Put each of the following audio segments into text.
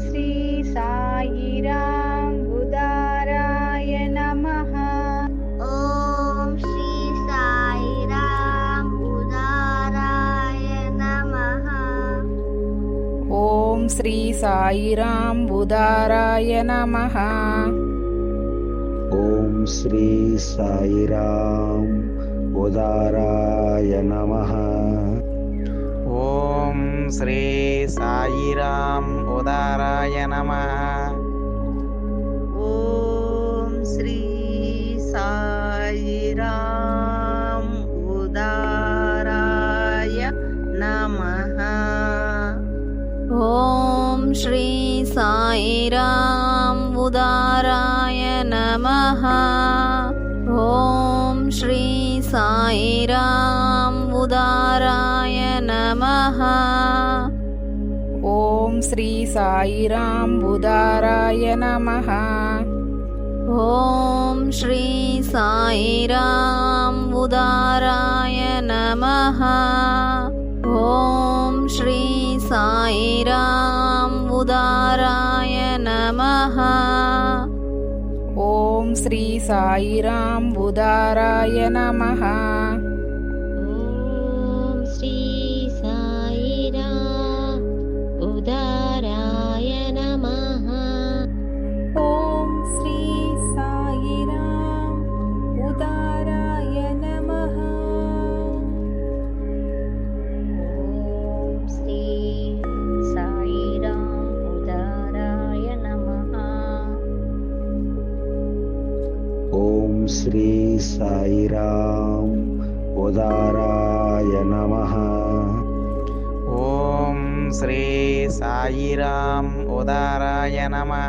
श्री साईराम उदाराय नमः। ॐ श्री साईराम उदाराय नमः। ॐ श्री साईराम उदाराय नमः। ॐ श्री साई उदाराय नमः। श्री साईराम उदाराय नमः। ॐ श्री साईराम उदाराय नमः। ॐ श्री साई राम् उदाराय नमः। साईराम्बुदाराय नमः। ॐ श्री साई राम् उदाराय नमः। ॐ श्री साई नमः। ॐ श्री साई नमः। சாயிராம் உதாராய நமஹ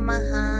Namaha.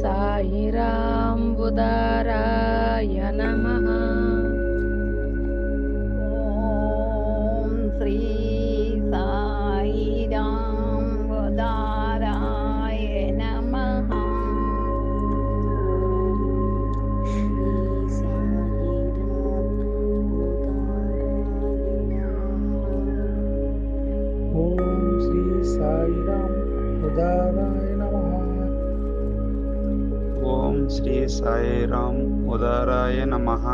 சாயிராம் உதாரா साई राम उदाराय नमः।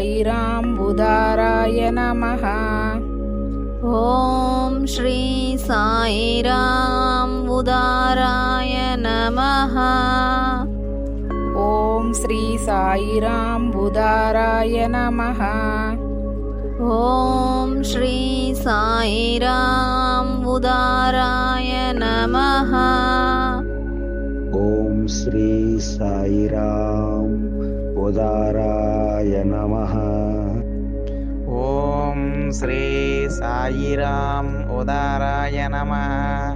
साईराम्बुदाराय नमः ॐ श्री साईराम्बुदाराय नमः ॐ श्री साईराम्बुदाराय नमः ॐ श्री साईराम्बुदाराय नमः ॐ श्री साईराम उदाराय नमः శ్రీ సాయిరాం ఉదారాయ నమః.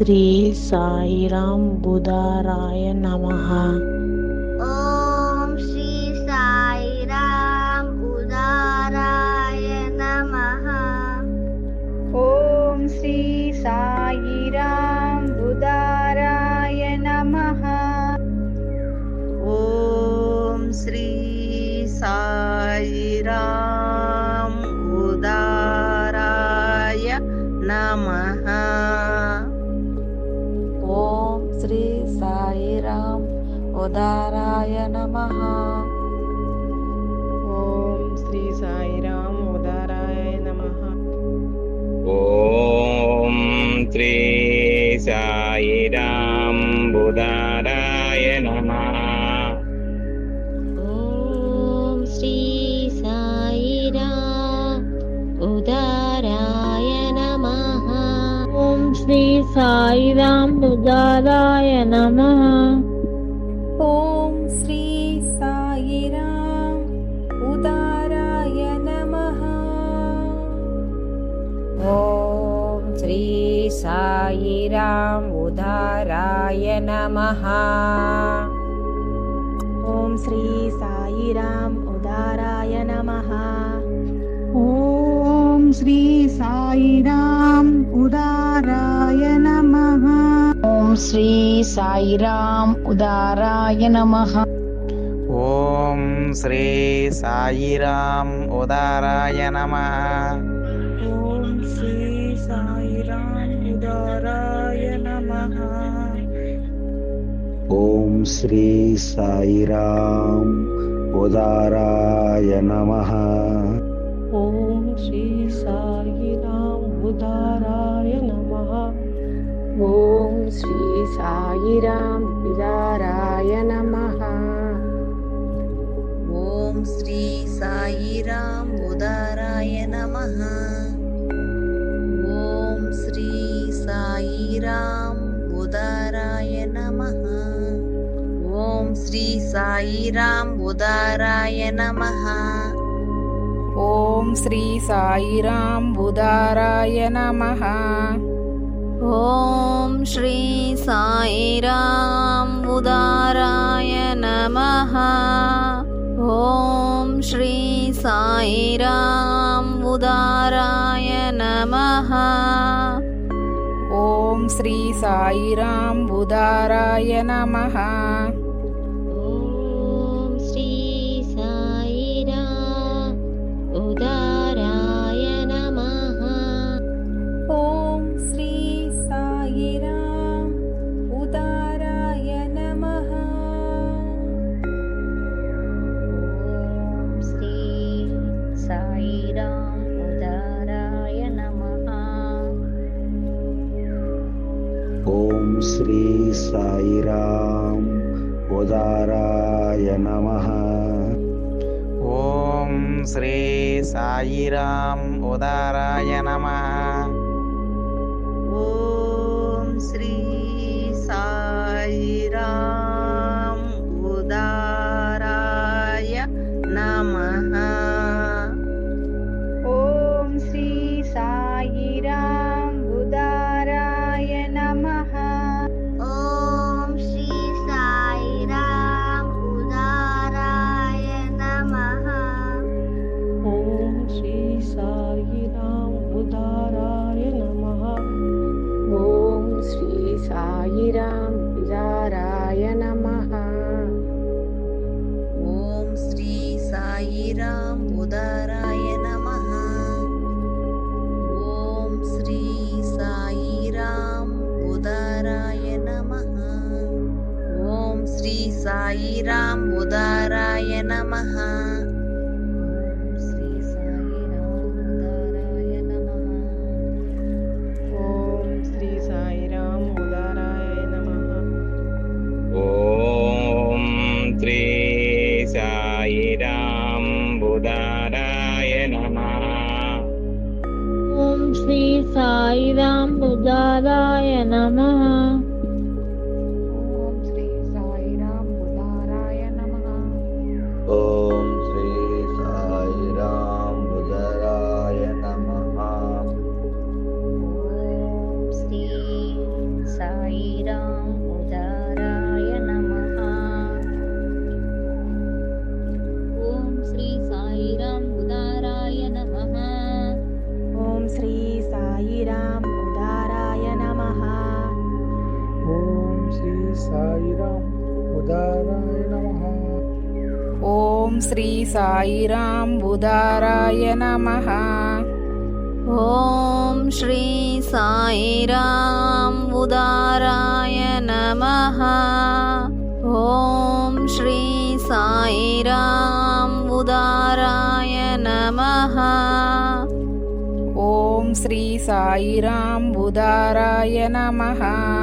श्री साइरां बुदा नमः। श्री सायि राम्बुदराय नमः ॐ श्री सायि राम उदराय नमः। ॐ श्री साई उदाराय नमः। नमः। ॐ श्री साईराम उदाराय नमः। ॐ श्री साईराम उदाराय नमः। ॐ श्री साईराम उदाराय नमः। ॐ श्री साईराम उदाराय नमः। ॐ श्री साईराम उदाराय नमः। ॐ श्री साईराम उदाराय नमः। ॐ श्री साईराम उदाराय नमः। ॐ श्री साईराम उदाराय नमः। साईराम्बुदाराय नमः। ॐ श्री साईराम्बुदाराय नमः। ॐ श्री साई उदाराय नमः। ॐ श्री साई उदाराय नमः। ॐ श्र साम्बुदाराय नमः। ि उदाराय नमः। ॐ श्री साई उदाराय नमः। साईराम्बुदाराय नमः। ॐ श्री साईराम्बुदाराय नमः। ॐ श्री साईराम्बुदाराय नमः। ॐ श्री साईराम्बुदाराय नमः।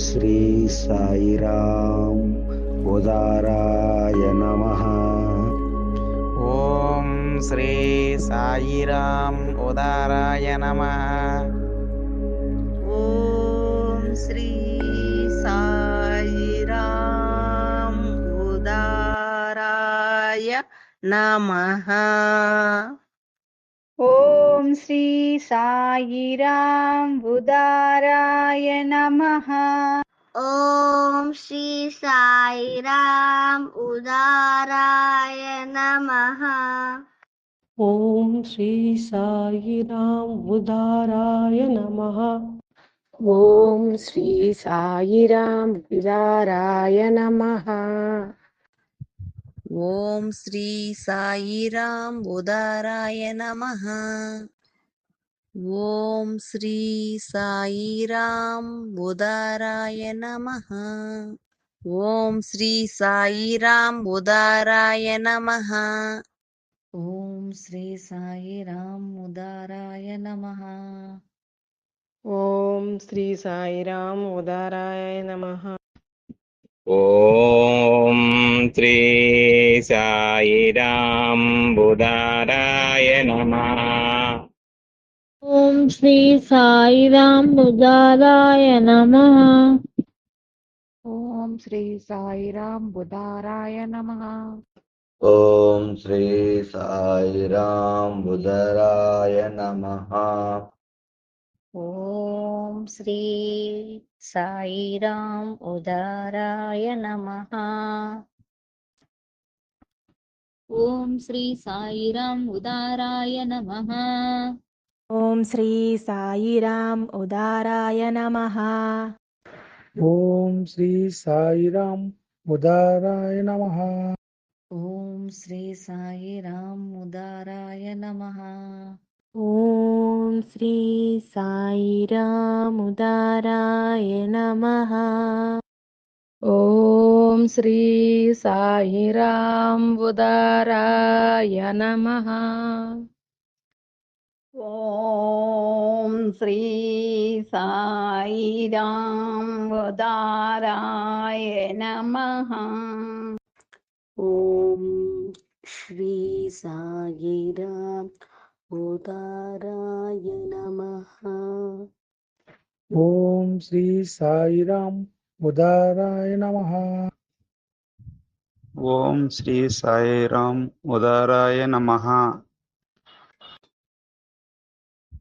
శ్రీ సాయిరాం ఉదారాయ నమ. ఓం శ్రీ సాయిరాం ఉదారాయ నమ. ఓం శ్రీ సాయిరాం ఉదారాయ నమ. ఓ ఓం శ్రీ సాయిరాం ఉదారాయ నమ. ఓం శ్రీ సాయిరాం ఉదారాయ నమ. ఓం శ్రీ సాయిరాం ఉదారాయ నమ. ఓం శ్రీ సాయిరాం ఉదారాయ నమ. ఓం శ్రీ సాయిరాం ఉదారాయ నమ. ఓం శ్రీ సాయిరాం ఉదారాయ నమ. ఓం శ్రీ సాయిరాం ఉదారాయ నమ. ఓం శ్రీ సాయిరాం ఉదారాయ నమ. ఓం శ్రీ సాయిరాం ఉదారాయ నమ. ॐ श्री साई रां नमः। ॐ श्री साई राम् नमः। ॐ श्री साई राम्बुदाराय नमः। ॐ श्री साई राम्बुदराय नमः। ఓం శ్రీ సాయిరాం బుధరాయ నమః. ఓం శ్రీ సాయిరాం ఉదారాయ నమః. ఓం శ్రీ సాయిరాం ఉదారాయ నమ. ఓం శ్రీ సాయిరాం ఉదారాయ నమః. ఓం శ్రీ సాయిరాం ఉదారాయ నమ. ఓం శ్రీ సాయి రాముదారాయ నమ. ఓం శ్రీ సాయి రాంబుదారాయ నమ. ఓం శ్రీ సాయి రాంబుదారాయ నమ. ఓం శ్రీ సాయి రామ్ उदाराय नमः ॐ श्री साईराम उदाराय नमः ॐ श्री साईराम उदाराय नमः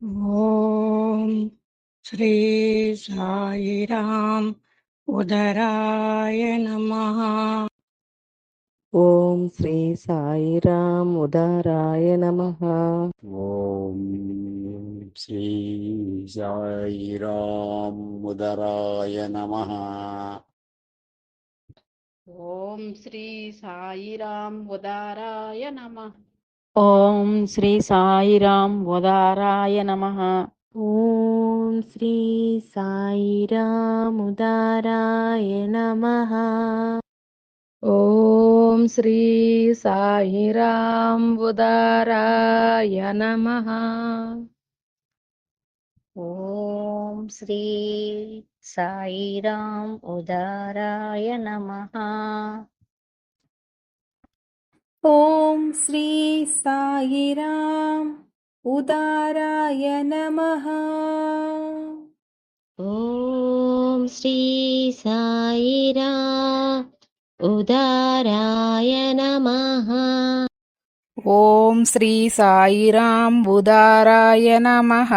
ॐ श्री साईराम उदराय नमः ఓం శ్రీ సాయిరాం ఉదరాయ నమః. ఓం శ్రీ సాయిరాం ఉదారాయ నమః. ఓం శ్రీ సాయిరాం బుధరాయ నమః. ఓం శ్రీ సాయిరాం ఉదారాయ నమ. ఓం శ్రీ సాయిరాం ఉదారాయ నమ. ॐ श्री साईराम उदाराय नमः ॐ श्री साईराम उदाराय नमः ॐ श्री साईराम उदाराय नमः ॐ श्री साईराम उदाराय नमः ॐ श्री साईराम उदाराय नमः।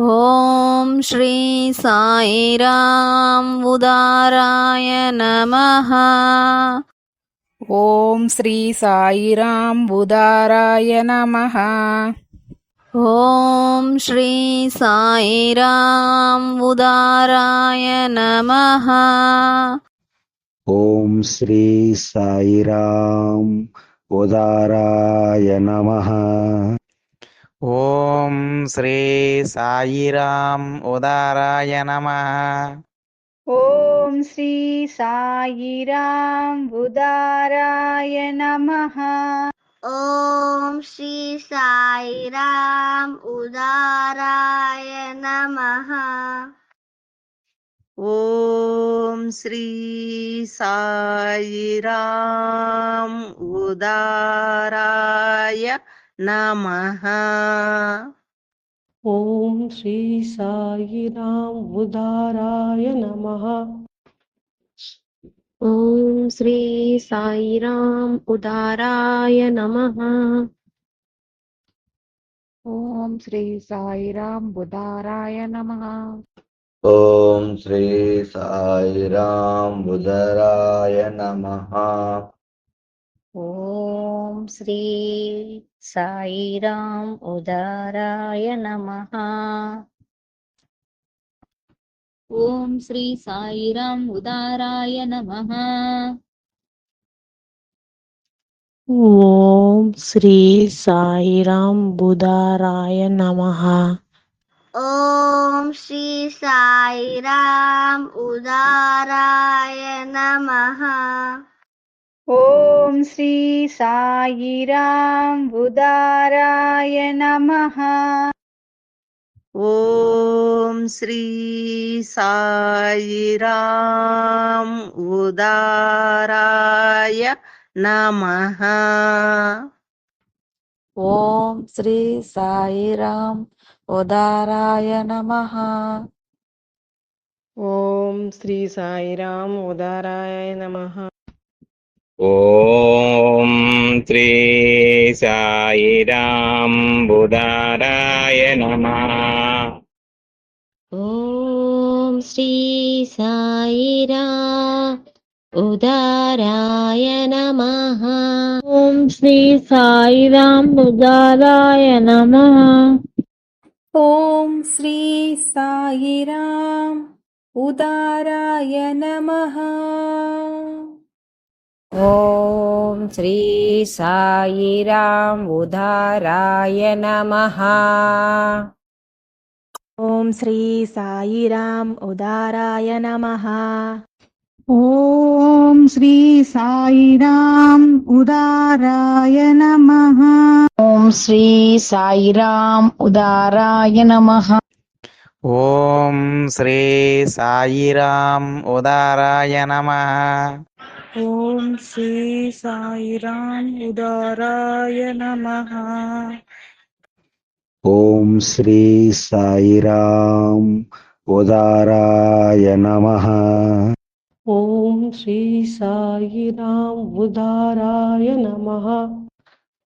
ॐ श्री साईराम उदाराय नमः। ॐ श्री साईराम उदाराय नमः। ॐ श्री साईराम उदाराय नमः। ఓం శ్రీ సాయిరాం ఉదారాయ నమః. ఓం శ్రీ సాయిరాం ఉదారాయ నమః. ఓం శ్రీ సాయిరాం ఉదారాయ నమః. ఓం శ్రీ సాయిరాం ఉదారాయ నమః. ఓం శ్రీ సాయిరాం ఉదారాయ నమః. ఓం శ్రీ సాయిరాం ఉదారాయ నమః. ఓం శ్రీ సాయిరాం ఉదారాయ నమ. ఓం శ్రీ సాయిరాం ఉదారాయ నమ. ఓం ఓం శ్రీ సాయిరాం బుధరాయ నమః. ఓం శ్రీ సాయిరాం ఉదారాయ నమః. ఓం శ్రీ సాయిరాం ఉదారాయ నమ. ఓం శ్రీ సాయిరాం బుధారాయ నమ. ఓం శ్రీ సాయిరాం ఉదారాయ నమః. ఓం శ్రీ సాయిరాం ఉదారాయ నమః. ఓం శ్రీ సాయిరాం ఉదారాయ నమః. ఓం శ్రీ సాయిరాం ఉదారాయ నమ. ఓం శ్రీ సాయిరాం ఉదారాయ నమ. ఓం శ్రీ సాయిరాం బుధారాయ నమః. ఓం శ్రీ సాయిరా ఉదారాయ నమః. ఓం శ్రీ సాయిరాం ఉదారాయ నమః. ॐ श्री साईराम उदाराय नमः। ॐ श्री साईराम उदाराय नमः। ॐ श्री साईराम उदाराय नमः। ఓం శ్రీ సాయిరాం ఉదారాయ నమః. ఓం శ్రీ సాయిరాం ఉదారాయ నమః. ఓం శ్రీ సాయిరాం ఉదారాయ నమ. ఓం శ్రీ సాయిరాం ఉదారాయ నమః. ఓం శ్రీ సాయిరాం ఉదారాయ నమః. శ్రీ సాయిరాం ఉదారాయ నమః.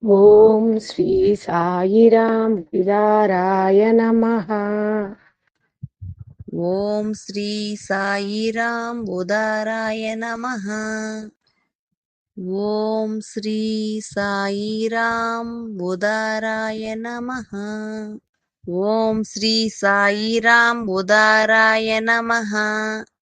ఓం శ్రీ సాయిరాం ఉదారాయ నమః. ఓం శ్రీ సాయిరాం ఉదారాయ నమః. ఓం శ్రీ సాయిరాం ఉదారాయ నమః. ఓం శ్రీ సాయిరాం ఉదారాయ నమః.